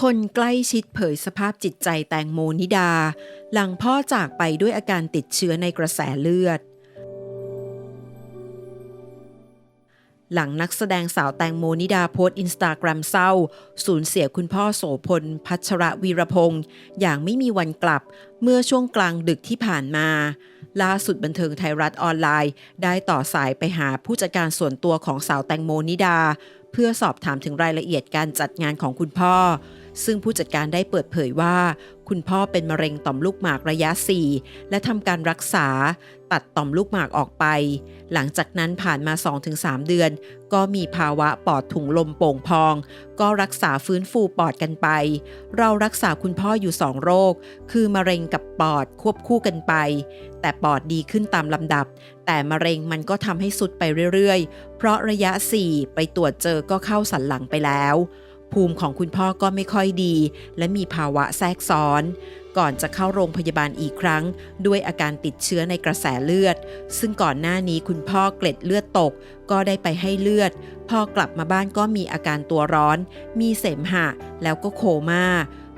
คนใกล้ชิดเผยสภาพจิตใจแตงโมนิดา หลังพ่อจากไปด้วยอาการติดเชื้อในกระแสเลือด หลังนักแสดงสาวแตงโมนิดาโพสต์อินสตาแกรมเศร้า สูญเสียคุณพ่อโสพล พัชระวีรพงศ์อย่างไม่มีวันกลับ เมื่อช่วงกลางดึกที่ผ่านมา ล่าสุดบันเทิงไทยรัฐออนไลน์ ได้ต่อสายไปหาผู้จัดการส่วนตัวของสาวแตงโมนิดาเพื่อสอบถามถึงรายละเอียดการจัดงานของคุณพ่อ ซึ่งผู้จัดการได้เปิดเผยว่า คุณพ่อเป็นมะเร็งต่อมลูกหมากระยะ 4 และทำการรักษา ตัดต่อมลูกหมากออกไป หลังจากนั้นผ่านมา 2-3 เดือน ก็มีภาวะปอดถุงลมโป่งพอง ก็รักษาฟื้นฟูปอดกันไป เรารักษาคุณพ่ออยู่ 2 โรค คือมะเร็งกับปอดควบคู่กันไป แต่ปอดดีขึ้นตามลำดับ แต่มะเร็งมันก็ทำให้สุดไปเรื่อยๆ เพราะระยะ 4 ไปตรวจเจอก็เข้าสันหลังไปแล้ว ภูมิของคุณพ่อก็ไม่ค่อยดี และมีภาวะแทรกซ้อน ก่อนจะเข้าโรงพยาบาลอีกครั้ง ด้วยอาการติดเชื้อในกระแสเลือด ซึ่งก่อนหน้านี้คุณพ่อเกล็ดเลือดตก ก็ได้ไปให้เลือด พอกลับมาบ้านก็มีอาการตัวร้อน มีเสมหะ แล้วก็โคม่า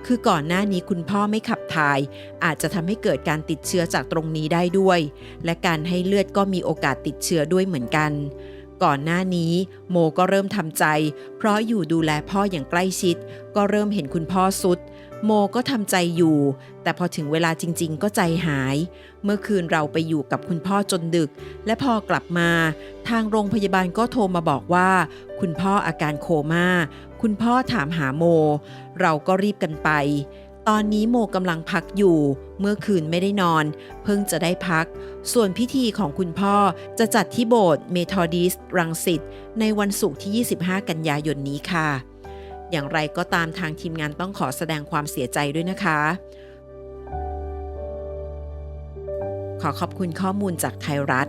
คือก่อนหน้านี้คุณพ่อไม่ขับถ่าย อาจจะทำให้เกิดการติดเชื้อจากตรงนี้ได้ด้วย และการให้เลือดก็มีโอกาสติดเชื้อด้วยเหมือนกัน ก่อนหน้านี้ โมก็เริ่มทำใจ เพราะอยู่ดูแลพ่ออย่างใกล้ชิด ก็เริ่มเห็นคุณพ่อสุด โมก็ทำใจอยู่ แต่พอถึงเวลาจริง ๆ ก็ใจหาย เมื่อคืนเราไปอยู่กับคุณพ่อจนดึก และพอกลับมา ทางโรงพยาบาลก็โทรมาบอกว่า คุณพ่ออาการโคมา่า คุณพ่อถามหาโม เราก็รีบกันไป ตอนนี้โมกำลังพักอยู่ เมื่อคืนไม่ได้นอน เพิ่งจะได้พัก ส่วนพิธีของคุณพ่อจะจัดที่โบสถ์เมทอดิสรังสิตในวันศุกร์ที่ 25 กันยายนนี้ค่ะ อย่างไรก็ตามทางทีมงานต้องขอแสดงความเสียใจด้วยนะคะ ขอขอบคุณข้อมูลจากไทยรัฐ